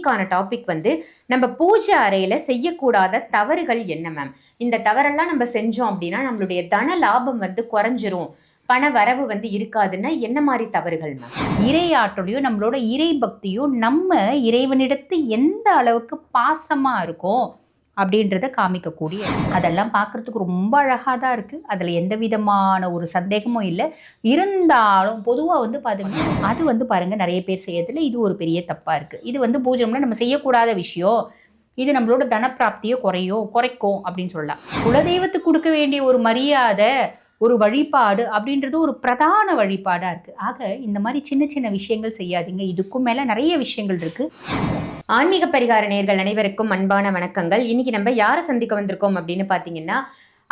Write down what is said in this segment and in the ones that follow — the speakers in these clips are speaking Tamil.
இன்னைக்கான டாபிக் வந்து நம்ம பூஜை அறையில செய்யக்கூடாத தவறுகள் என்ன மேம் இந்த தவறெல்லாம் நம்ம செஞ்சோம் அப்படின்னா நம்மளுடைய தன லாபம் வந்து குறைஞ்சிரும். பண வரவு வந்து இருக்காதுன்னா என்ன மாதிரி தவறுகள் மேம் இறை ஆற்றலையும் நம்மளோட இறை பக்தியும் நம்ம இறைவனிடத்து எந்த அளவுக்கு பாசமா இருக்கோம் அப்படின்றத காமிக்கக்கூடிய அதெல்லாம் பார்க்கறதுக்கு ரொம்ப அழகாக தான் இருக்குது அதில் எந்த விதமான ஒரு சந்தேகமும் இல்லை. இருந்தாலும் பொதுவாக வந்து பார்த்திங்கன்னா அது வந்து பாருங்கள் நிறைய பேர் செய்யறதுல இது ஒரு பெரிய தப்பாக இருக்குது இது வந்து பூஜைம்னா நம்ம செய்யக்கூடாத விஷயம். இது நம்மளோட தனப்பிராப்தியை குறையும் குறைக்கும் அப்படின்னு சொல்லலாம். குலதெய்வத்துக்கு கொடுக்க வேண்டிய ஒரு மரியாதை ஒரு வழிபாடு அப்படின்றது ஒரு பிரதான வழிபாடாக இருக்குது ஆக இந்த மாதிரி சின்ன சின்ன விஷயங்கள் செய்யாதீங்க. இதுக்கும் மேலே நிறைய விஷயங்கள் இருக்குது ஆன்மீக பரிகார நேர்கள் அனைவருக்கும் அன்பான வணக்கங்கள். இன்னைக்கு நம்ம யாரை சந்திக்க வந்திருக்கோம் அப்படின்னு பார்த்தீங்கன்னா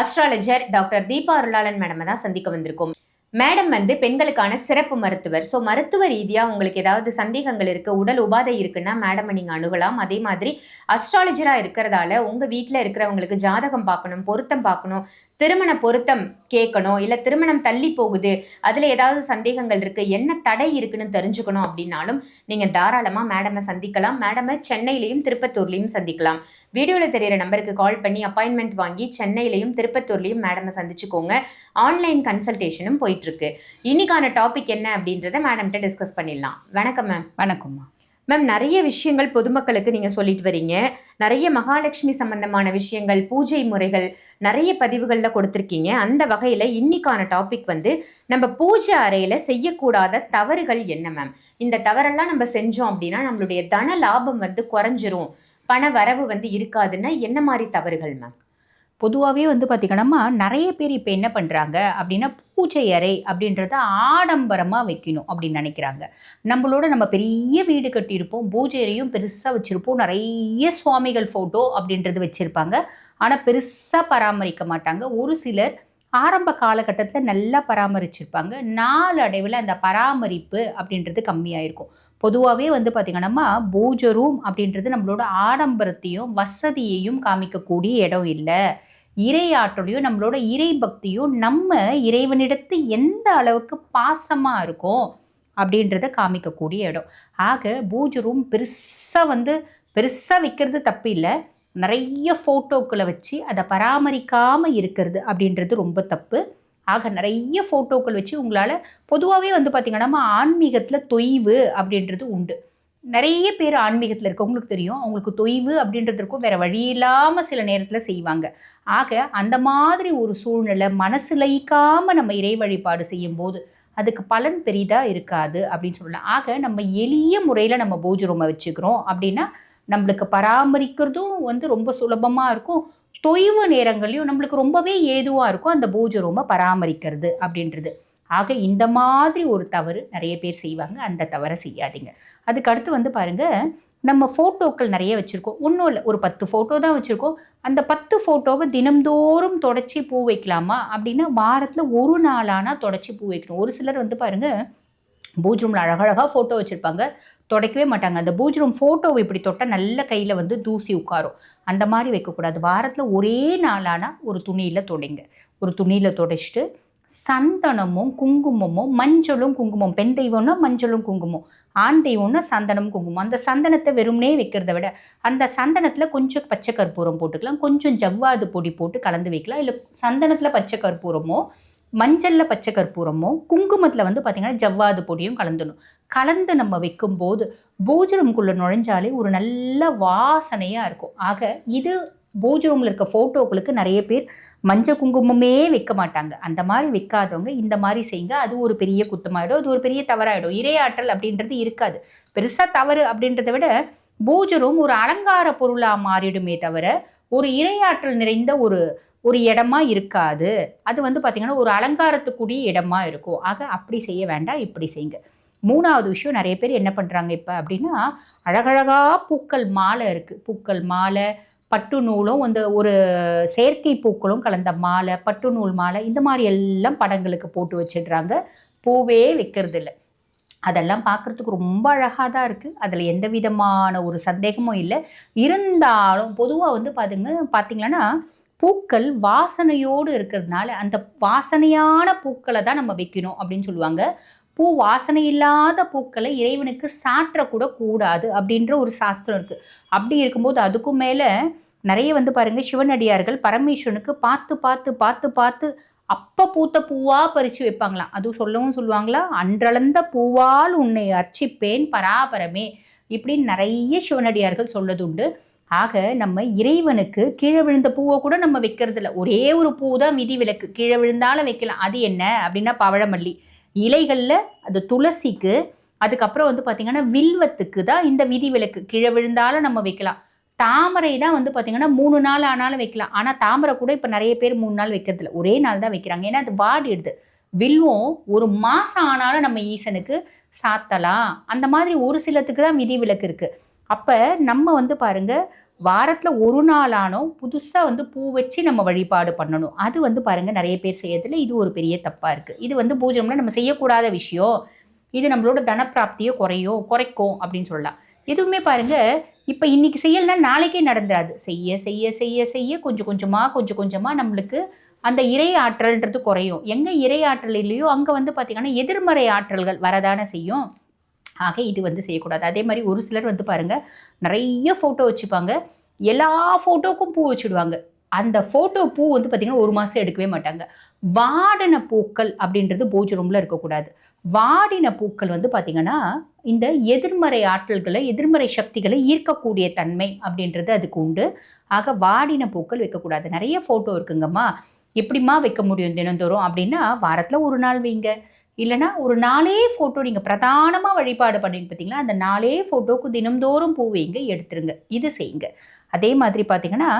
அஸ்ட்ராலஜர் டாக்டர் தீபா அருளாளன் மேடமை தான் சந்திக்க வந்திருக்கோம். மேடம் வந்து பெண்களுக்கான சிறப்பு மருத்துவர். ஸோ மருத்துவ ரீதியாக உங்களுக்கு ஏதாவது சந்தேகங்கள் இருக்குது உடல் உபாதை இருக்குன்னா மேடமை நீங்கள் அணுகலாம். அதே மாதிரி அஸ்ட்ராலஜராக இருக்கிறதால உங்கள் வீட்டில் இருக்கிறவங்களுக்கு ஜாதகம் பார்க்கணும் பொருத்தம் பார்க்கணும் திருமண பொருத்தம் கேட்கணும் இல்லை திருமணம் தள்ளி போகுது அதில் ஏதாவது சந்தேகங்கள் இருக்குது என்ன தடை இருக்குன்னு தெரிஞ்சுக்கணும் அப்படின்னாலும் நீங்கள் தாராளமாக மேடமை சந்திக்கலாம். மேடமை சென்னையிலையும் திருப்பத்தூர்லையும் சந்திக்கலாம். வீடியோவில் தெரியிற நம்பருக்கு கால் பண்ணி அப்பாயின்மெண்ட் வாங்கி சென்னையிலையும் திருப்பத்தூர்லையும் மேடமை சந்திச்சுக்கோங்க. ஆன்லைன் கன்சல்டேஷனும் போயிட்டுருக்கு இன்னைக்கான டாபிக் என்ன அப்படின்றத மேடம்கிட்ட டிஸ்கஸ் பண்ணிடலாம். வணக்கம் மேம் வணக்கம்மா மேம் நிறைய விஷயங்கள் பொதுமக்களுக்கு நீங்க சொல்லிட்டு வரீங்க. நிறைய மகாலட்சுமி சம்பந்தமான விஷயங்கள் பூஜை முறைகள் நிறைய பதிவுகள்ல கொடுத்துருக்கீங்க. அந்த வகையில இன்னைக்கான டாபிக் வந்து நம்ம பூஜை அறையில செய்யக்கூடாத தவறுகள் என்ன மேம் இந்த தவறெல்லாம் நம்ம செஞ்சோம் அப்படின்னா நம்மளுடைய தன லாபம் வந்து குறைஞ்சிரும். பண வரவு வந்து இருக்காதுன்னா என்ன மாதிரி தவறுகள் மேம் பொதுவாகவே வந்து பார்த்திங்கன்னா நிறைய பேர் இப்போ என்ன பண்ணுறாங்க அப்படின்னா பூஜை அறை அப்படின்றத ஆடம்பரமாக வைக்கணும் அப்படின்னு நினைக்கிறாங்க. நம்மளோட நம்ம பெரிய வீடு கட்டியிருப்போம் பூஜை அறையும் பெருசாக வச்சுருப்போம் நிறைய சுவாமிகள் ஃபோட்டோ அப்படின்றது வச்சுருப்பாங்க. ஆனால் பெருசாக பராமரிக்க மாட்டாங்க. ஒரு சிலர் ஆரம்ப காலகட்டத்தில் நல்லா பராமரிச்சிருப்பாங்க. நாளடைவில் அந்த பராமரிப்பு அப்படின்றது கம்மியாக இருக்கும் பொதுவாகவே வந்து பார்த்திங்கன்னா பூஜை ரூம் அப்படின்றது நம்மளோட ஆடம்பரத்தையும் வசதியையும் காமிக்கக்கூடிய இடம் இல்லை. இறையாற்றலையும் நம்மளோட இறை பக்தியும் நம்ம இறைவனிடத்து எந்த அளவுக்கு பாசமாக இருக்கோம் அப்படின்றத காமிக்கக்கூடிய இடம். ஆக பூஜை ரூம் பெருசாக வந்து பெருசாக வைக்கிறது தப்பு இல்லை நிறைய ஃபோட்டோக்களை வச்சு அதை பராமரிக்காமல் இருக்கிறது அப்படின்றது ரொம்ப தப்பு. ஆக நிறைய ஃபோட்டோக்கள் வச்சு உங்களால் பொதுவாகவே வந்து பார்த்திங்கன்னா ஆன்மீகத்தில் தொய்வு அப்படின்றது உண்டு. நிறைய பேர் ஆன்மீகத்தில் இருக்கவங்களுக்கு தெரியும். அவங்களுக்கு தொய்வு அப்படின்றதுக்கும் வேறு வழி இல்லாமல் சில நேரத்தில் செய்வாங்க. ஆக அந்த மாதிரி ஒரு சூழ்நிலை மனசு லயிக்காமல் நம்ம இறை வழிபாடு செய்யும்போது அதுக்கு பலன் பெரிதாக இருக்காது அப்படின்னு சொல்லலாம். ஆக நம்ம எளிய முறையில் நம்ம பூஜை ரூமை வச்சுக்கிறோம் அப்படின்னா நம்மளுக்கு பராமரிக்கிறதும் வந்து ரொம்ப சுலபமாக இருக்கும். தொய்வு நேரங்களையும் நம்மளுக்கு ரொம்பவே ஏதுவாக இருக்கும் அந்த பூஜை ரூமை பராமரிக்கிறது அப்படின்றது. ஆக இந்த மாதிரி ஒரு தவறு நிறைய பேர் செய்வாங்க. அந்த தவறை செய்யாதீங்க. அதுக்கு அடுத்து வந்து பாருங்க நம்ம ஃபோட்டோக்கள் நிறைய வச்சுருக்கோம். ஒன்றும் இல்லை ஒரு பத்து ஃபோட்டோ தான் வச்சுருக்கோம். அந்த பத்து ஃபோட்டோவை தினம்தோறும் தொடச்சி பூ வைக்கலாமா? அப்படின்னா வாரத்தில் ஒரு நாளானா தொடச்சி பூ வைக்கணும். ஒரு சிலர் வந்து பாருங்கள் பூஜ் ரூமில் அழகழகாக ஃபோட்டோ வச்சுருப்பாங்க. தொடக்கவே மாட்டாங்க. அந்த பூஜ் ரூம் ஃபோட்டோவை இப்படி தொட்டால் நல்ல கையில் வந்து தூசி உட்காரும். அந்த மாதிரி வைக்கக்கூடாது. வாரத்தில் ஒரே நாளான ஒரு துணியில் தொடைங்க. ஒரு துணியில் தொடைச்சிட்டு சந்தனமும் குங்குமமும் மஞ்சளும் குங்குமம் பெண் தெய்வம்னா மஞ்சளும் குங்குமம் ஆண் தெய்வம்னா சந்தனம் குங்குமம். அந்த சந்தனத்தை வெறும்னே வைக்கிறத விட அந்த சந்தனத்தில் கொஞ்சம் பச்சை கற்பூரம் போட்டுக்கலாம். கொஞ்சம் ஜவ்வாது பொடி போட்டு கலந்து வைக்கலாம். இல்லை சந்தனத்தில் பச்சை கற்பூரமோ மஞ்சளில் பச்சை கற்பூரமோ குங்குமத்தில் வந்து பார்த்திங்கன்னா ஜவ்வாது பொடியும் கலந்துடணும். கலந்து நம்ம வைக்கும்போது பூஜரம்குள்ளே நுழைஞ்சாலே ஒரு நல்ல வாசனையாக இருக்கும். ஆக இது பூஜரமில் இருக்க ஃபோட்டோக்களுக்கு நிறைய பேர் மஞ்சள் குங்குமமே வைக்க மாட்டாங்க. அந்த மாதிரி வைக்காதவங்க இந்த மாதிரி செய்யுங்க அது ஒரு பெரிய குத்தமாயிடும் அது ஒரு பெரிய தவறாயிடும். இரையாற்றல் அப்படின்றது இருக்காது. பெருசாக தவறு அப்படின்றத விட பூஜரம் ஒரு அலங்கார பொருளாக மாறிடுமே தவிர ஒரு இரையாற்றல் நிறைந்த ஒரு ஒரு இடமா இருக்காது. அது வந்து பார்த்திங்கன்னா ஒரு அலங்காரத்துக்குரிய இடமா இருக்கும். ஆக அப்படி செய்ய வேண்டாம் இப்படி செய்யுங்க மூணாவது விஷயம் நிறைய பேர் என்ன பண்ணுறாங்க இப்போ அப்படின்னா அழகழகாக பூக்கள் மாலை இருக்குது பூக்கள் மாலை பட்டு நூலும் வந்து ஒரு செயற்கை பூக்களும் கலந்த மாலை பட்டு நூல் மாலை இந்த மாதிரி எல்லாம் படங்களுக்கு போட்டு வச்சிடுறாங்க. பூவே வைக்கிறது இல்லை அதெல்லாம் பார்க்குறதுக்கு ரொம்ப அழகாக தான் இருக்குது அதில் எந்த விதமான ஒரு சந்தேகமும் இல்லை. இருந்தாலும் பொதுவாக வந்து பார்த்துங்க பார்த்திங்கன்னா பூக்கள் வாசனையோடு இருக்கிறதுனால அந்த வாசனையான பூக்களை தான் நம்ம வைக்கணும் அப்படின்னு சொல்லுவாங்க. பூ வாசனை இல்லாத பூக்களை இறைவனுக்கு சாற்றக்கூட கூடாது அப்படின்ற ஒரு சாஸ்திரம் இருக்குது அப்படி இருக்கும்போது அதுக்கும் மேலே நிறைய வந்து பாருங்கள் சிவனடியார்கள் பரமேஸ்வரனுக்கு பார்த்து பார்த்து பார்த்து பார்த்து அப்போ பூத்த பூவாக பறித்து வைப்பாங்களாம். அதுவும் சொல்லவும் சொல்லுவாங்களா? அன்றளந்த பூவால் உன்னை அர்ச்சிப்பேன் பராபரமே இப்படின்னு நிறைய சிவனடியார்கள் சொல்லதுண்டு. ஆக நம்ம இறைவனுக்கு கீழே விழுந்த பூவை கூட நம்ம வைக்கிறது இல்லை ஒரே ஒரு பூ தான் விதி விலக்கு கீழே விழுந்தாலும் வைக்கலாம். அது என்ன? அப்படின்னா பவழமல்லி. இலைகளில் அது துளசிக்கு அதுக்கப்புறம் வந்து பார்த்திங்கன்னா வில்வத்துக்கு தான் இந்த விதி விளக்கு கீழே விழுந்தாலும் நம்ம வைக்கலாம். தாமரை தான் வந்து பார்த்திங்கன்னா மூணு நாள் ஆனாலும் வைக்கலாம். ஆனால் தாமரை கூட இப்போ நிறைய பேர் மூணு நாள் வைக்கிறதில்ல. ஒரே நாள் தான் வைக்கிறாங்க. ஏன்னா அது வாடிடுது வில்வம் ஒரு மாதம் ஆனாலும் நம்ம ஈசனுக்கு சாத்தலாம். அந்த மாதிரி ஒரு சிலத்துக்கு தான் விதி விலக்கு இருக்குது அப்போ நம்ம வந்து பாருங்கள் வாரத்தில் ஒரு நாள் ஆனோம் புதுசாக வந்து பூ வச்சு நம்ம வழிபாடு பண்ணணும். அது வந்து பாருங்கள் நிறைய பேர் செய்யறதுல இது ஒரு பெரிய தப்பாக இருக்குது இது வந்து பூஜைம்னா நம்ம செய்யக்கூடாத விஷயம். இது நம்மளோட தனப்பிராப்தியை குறையோ குறைக்கும் அப்படின்னு சொல்லலாம். எதுவுமே பாருங்க இப்போ இன்றைக்கி செய்யலைன்னா நாளைக்கே நடந்துடாது செய்ய செய்ய செய்ய செய்ய கொஞ்சம் கொஞ்சமாக கொஞ்சம் கொஞ்சமாக நம்மளுக்கு அந்த இறை ஆற்றல்ன்றது குறையும். எங்கே இறை ஆற்றல் இல்லையோ அங்கே வந்து பார்த்திங்கன்னா எதிர்மறை ஆற்றல்கள் வரதானே செய்யும். ஆக இது வந்து செய்யக்கூடாது. அதே மாதிரி ஒரு சிலர் வந்து பாருங்க நிறைய ஃபோட்டோ வச்சுப்பாங்க. எல்லா ஃபோட்டோக்கும் பூ வச்சுடுவாங்க. அந்த ஃபோட்டோ பூ வந்து பார்த்திங்கன்னா ஒரு மாதம் எடுக்கவே மாட்டாங்க. வாடின பூக்கள் அப்படின்றது பூஜை ரூமில் இருக்கக்கூடாது. வாடின பூக்கள் வந்து பார்த்திங்கன்னா இந்த எதிர்மறை ஆற்றல்களை எதிர்மறை சக்திகளை ஈர்க்கக்கூடிய தன்மை அப்படின்றது அதுக்கு உண்டு. ஆக வாடின பூக்கள் வைக்கக்கூடாது. நிறைய ஃபோட்டோ இருக்குங்கம்மா. எப்படிம்மா வைக்க முடியும் தினந்தோறும் அப்படின்னா வாரத்தில் ஒரு நாள் வைங்க. இல்லைன்னா ஒரு நாளே ஃபோட்டோ நீங்கள் பிரதானமாக வழிபாடு பண்ணீங்க பார்த்தீங்களா அந்த நாளே ஃபோட்டோவுக்கு தினம்தோறும் பூ வைங்க எடுத்துருங்க. இது செய்யுங்க. அதே மாதிரி பார்த்தீங்கன்னா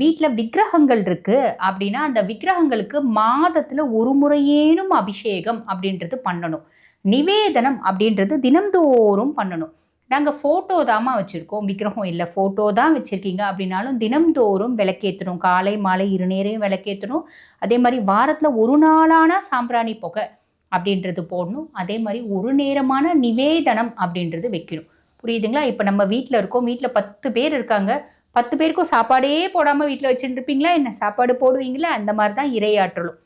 வீட்டில் விக்கிரகங்கள் இருக்குது அப்படின்னா அந்த விக்கிரகங்களுக்கு மாதத்தில் ஒரு முறையேனும் அபிஷேகம் அப்படின்றது பண்ணணும். நிவேதனம் அப்படின்றது தினம்தோறும் பண்ணணும். நாங்கள் ஃபோட்டோ தாம்மா வச்சுருக்கோம். விக்கிரகம் இல்லை ஃபோட்டோ தான் வச்சுருக்கீங்க அப்படின்னாலும் தினம்தோறும் விளக்கேற்றணும் காலை மாலை இரு நேரையும் விளக்கேற்றணும் அதே மாதிரி வாரத்தில் ஒரு நாளான சாம்பிராணி புகை அப்படின்றது போடணும். அதே மாதிரி ஒரு நேரமான நிவேதனம் அப்படின்றது வைக்கணும். புரியுதுங்களா? இப்போ நம்ம வீட்டில் இருக்கோம். வீட்டில் பத்து பேர் இருக்காங்க. பத்து பேருக்கும் சாப்பாடே போடாமல் வீட்டில் வச்சுருப்பீங்களா என்ன? சாப்பாடு போடுவீங்களா? அந்த மாதிரி தான் இரையாற்றலும்.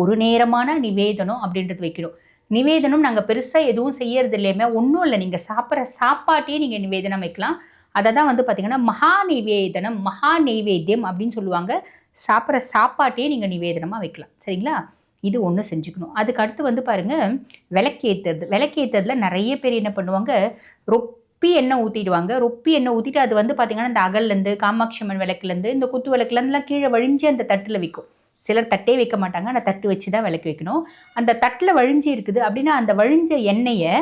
ஒரு நேரமான நிவேதனம் அப்படின்றது வைக்கணும். நிவேதனம் நாங்கள் பெருசாக எதுவும் செய்யறது இல்லையுமே ஒன்றும் இல்லை. நீங்கள் சாப்பிட்ற சாப்பாட்டையே நீங்கள் நிவேதனம் வைக்கலாம். அதை தான் வந்து பார்த்தீங்கன்னா மகா நிவேதனம் மகா நெய்வேத்தியம் அப்படின்னு சொல்லுவாங்க. சாப்பிட்ற சாப்பாட்டையே நீங்கள் நிவேதனமாக வைக்கலாம். சரிங்களா? இது ஒன்று செஞ்சுக்கணும். அதுக்கு அடுத்து வந்து பாருங்கள் விளக்கேற்றுறது விளக்கேற்றதில் நிறைய பேர் என்ன பண்ணுவாங்க ரொப்பி எண்ணெய் ஊற்றிடுவாங்க ரொப்பி எண்ணெய் ஊற்றிட்டு அது வந்து பார்த்திங்கன்னா இந்த அகல்லேருந்து காமாட்சி அம்மன் விளக்குலேருந்து இந்த குத்து விளக்குலேருந்துலாம் கீழே வழிஞ்சு அந்த தட்டில் விற்கும் சிலர் தட்டே வைக்க மாட்டாங்க. ஆனால் தட்டு வச்சு தான் விளக்கு வைக்கணும். அந்த தட்டில் வழிஞ்சு இருக்குது அப்படின்னா அந்த வழிஞ்ச எண்ணெயை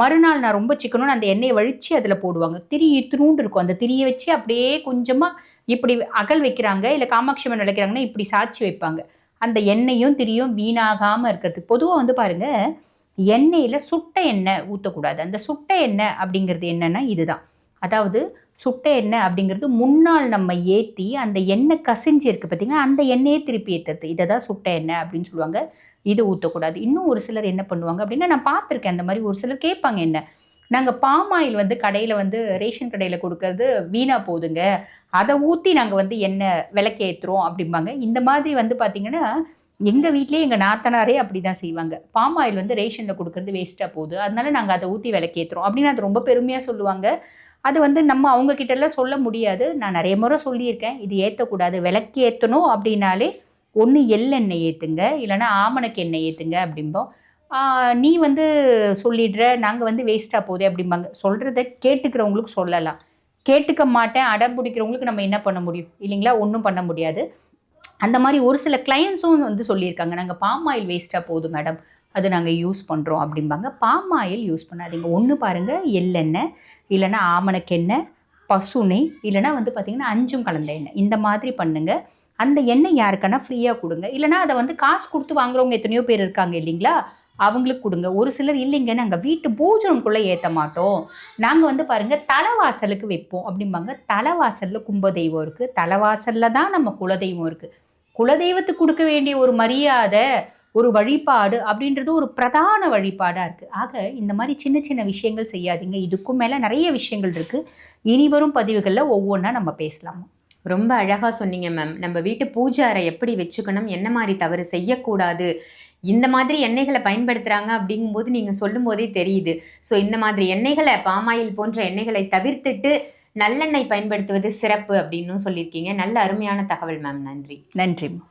மறுநாள் நான் ரொம்ப சிக்கணும்னு அந்த எண்ணெயை வழித்து அதில் போடுவாங்க. திரி இத்தினூண்டு இருக்கும். அந்த திரியை வச்சு அப்படியே கொஞ்சமாக இப்படி அகல் வைக்கிறாங்க இல்லை காமாட்சி அம்மன் விளக்கிறாங்கன்னா இப்படி சாய்ச்சி வைப்பாங்க. அந்த எண்ணெயும் திரியும் வீணாகாமல் இருக்கிறதுக்கு. பொதுவாக வந்து பாருங்கள் எண்ணெயில் சுட்ட எண்ணெய் ஊற்றக்கூடாது அந்த சுட்ட எண்ணெய் அப்படிங்கிறது என்னென்னா இதுதான். அதாவது சுட்ட எண்ணெய் அப்படிங்கிறது முன்னால் நம்ம ஏற்றி அந்த எண்ணெய் கசிஞ்சு இருக்குது பார்த்தீங்கன்னா அந்த எண்ணெயை திருப்பி ஏற்றுறது இதை தான் சுட்ட எண்ணெய் அப்படின்னு சொல்லுவாங்க. இது ஊற்றக்கூடாது இன்னும் ஒரு சிலர் என்ன பண்ணுவாங்க அப்படின்னா நான் பார்த்துருக்கேன் அந்த மாதிரி ஒரு சிலர் கேட்பாங்க என்ன நாங்கள் பாம் ஆயில் வந்து கடையில் வந்து ரேஷன் கடையில் கொடுக்கறது வீணாக போகுதுங்க. அதை ஊற்றி நாங்கள் வந்து எண்ணெய் விளக்கு ஏற்றுறோம் அப்படிம்பாங்க. இந்த மாதிரி வந்து பார்த்திங்கன்னா எங்கள் வீட்லேயே எங்கள் நாத்தனாரே அப்படி தான் செய்வாங்க. பாம் ஆயில் வந்து ரேஷனில் கொடுக்கறது வேஸ்ட்டாக போகுது. அதனால நாங்கள் அதை ஊற்றி விளக்கேற்றுறோம் அப்படின்னு அது ரொம்ப பெருமையாக சொல்லுவாங்க. அது வந்து நம்ம அவங்கக்கிட்டலாம் சொல்ல முடியாது. நான் நிறைய முறை சொல்லியிருக்கேன். இது ஏற்றக்கூடாது விளக்கு ஏற்றணும் அப்படின்னாலே ஒன்று எள்ளெண்ணெய் ஏற்றுங்க இல்லைன்னா ஆமணக்கு எண்ணெய் ஏற்றுங்க அப்படிம்போம். நீ வந்து சொல்லிடுற நாங்கள் வந்து வேஸ்ட்டாக போகுது அப்படிம்பாங்க. சொல்கிறத கேட்டுக்கிறவங்களுக்கு சொல்லலாம். கேட்டுக்க மாட்டேன் அடம் பிடிக்கிறவங்களுக்கு நம்ம என்ன பண்ண முடியும்? இல்லைங்களா? ஒன்றும் பண்ண முடியாது. அந்த மாதிரி ஒரு சில கிளையன்ஸும் வந்து சொல்லியிருக்காங்க. நாங்கள் பாம் ஆயில் வேஸ்ட்டாக போகுது மேடம் அது நாங்கள் யூஸ் பண்ணுறோம் அப்படிம்பாங்க. பாம் ஆயில் யூஸ் பண்ணாதீங்க. ஒன்று பாருங்கள் எள்ளெண்ணெய் இல்லைன்னா ஆமணக்கெண்ணெய் பசுனை இல்லைன்னா வந்து பார்த்திங்கன்னா அஞ்சும் கலந்த எண்ணெய். இந்த மாதிரி பண்ணுங்கள் அந்த எண்ணெய் யாருக்கானா ஃப்ரீயாக கொடுங்க. இல்லைன்னா அதை வந்து காசு கொடுத்து வாங்குறவங்க எத்தனையோ பேர் இருக்காங்க இல்லைங்களா? அவங்களுக்கு கொடுங்க. ஒரு சிலர் இல்லைங்க நாங்கள் வீட்டு பூஜனம்குள்ளே ஏற்ற மாட்டோம். நாங்கள் வந்து பாருங்கள் தலைவாசலுக்கு வைப்போம் அப்படிம்பாங்க. தலைவாசலில் கும்பதெய்வம் இருக்குது தலைவாசலில் தான் நம்ம குலதெய்வம் இருக்குது குலதெய்வத்துக்கு கொடுக்க வேண்டிய ஒரு மரியாதை ஒரு வழிபாடு அப்படின்றது ஒரு பிரதான வழிபாடாக இருக்குது ஆக இந்த மாதிரி சின்ன சின்ன விஷயங்கள் செய்யாதீங்க. இதுக்கும் மேலே நிறைய விஷயங்கள் இருக்குது இனி வரும் பதிவுகளில் ஒவ்வொன்றா நம்ம பேசலாம்? ரொம்ப அழகாக சொன்னீங்க மேம். நம்ம வீட்டு பூஜை அறை எப்படி வச்சுக்கணும் என்ன மாதிரி தவறு செய்யக்கூடாது இந்த மாதிரி எண்ணெய்களை பயன்படுத்துகிறாங்க அப்படிங்கும்போது நீங்கள் சொல்லும் போதே தெரியுது. ஸோ இந்த மாதிரி எண்ணெய்களை பாமாயில் போன்ற எண்ணெய்களை தவிர்த்துட்டு நல்லெண்ணெய் பயன்படுத்துவது சிறப்பு அப்படின்னும் சொல்லியிருக்கீங்க. நல்ல அருமையான தகவல் மேம் நன்றி. நன்றி.